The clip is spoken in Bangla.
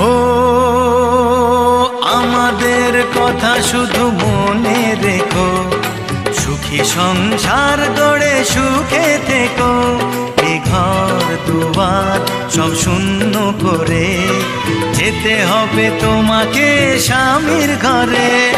ও, আমাদের কথা শুধু মনে রেখো। সুখী সংসার গড়ে সুখে থেকো। ঘর দুবার সব শূন্য করে। যেতে হবে তোমাকে স্বামীর ঘরে।